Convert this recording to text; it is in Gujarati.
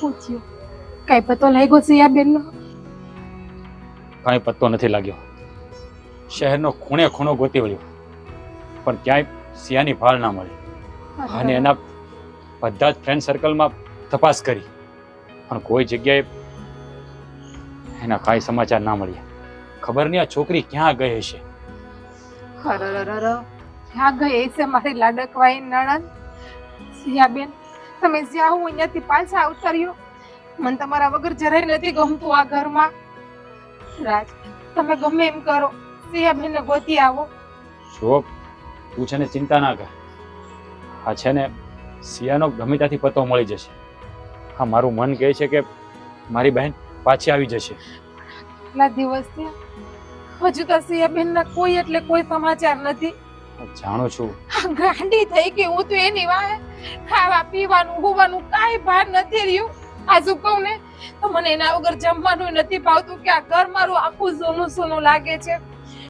શું થયું કઈ પતો લાગ્યો સિયાબેનનો કાંઈ પત્તો નથી લાગ્યો. શહેરનો ખૂણે ખૂણો ગોતી વળ્યો. પણ ક્યાંય સિયાની ભાળ ના મળી. અને એના બધા જ ફ્રેન્ડ સર્કલમાં તપાસ કરી. પણ કોઈ જગ્યાએ એના કાંઈ સમાચાર ના મળ્યા. ખબર નહીં આ છોકરી ક્યાં ગઈ હશે. ક્યાં ગઈ છે મારી લાડકવાઈ નણંદ? સિયાબેન? તમે જ્યાં હું અહીંયાથી પાછા ઉતર્યો મને તમારા વગર જરાય નથી ગમતું આ ઘરમાં. રાજ તમે ગમે એમ કરો સિયાબેનને ગોતી આવો. શોભ તું છે ને ચિંતા ના કર. આ છે ને સિયાનો ગમે ત્યાંથી પત્તો મળી જશે. હા મારું મન કહે છે કે મારી બહેન પાછી આવી જશે. આટલા દિવસ થયા. હજુ તો સિયાબેનના કોઈ એટલે કોઈ સમાચાર નથી. જાણું છું. ગાંડી થઈ ગઈ હું તો એની વાહે ખાવા પીવાનું, હોવાનું કાંઈ ભાર નથી રહ્યું. આ શું કહું ને, તો મને એના વગર જમવાનું નથી ભાવતું કે આ ઘર મારું આખું સોનું સોનું લાગે છે.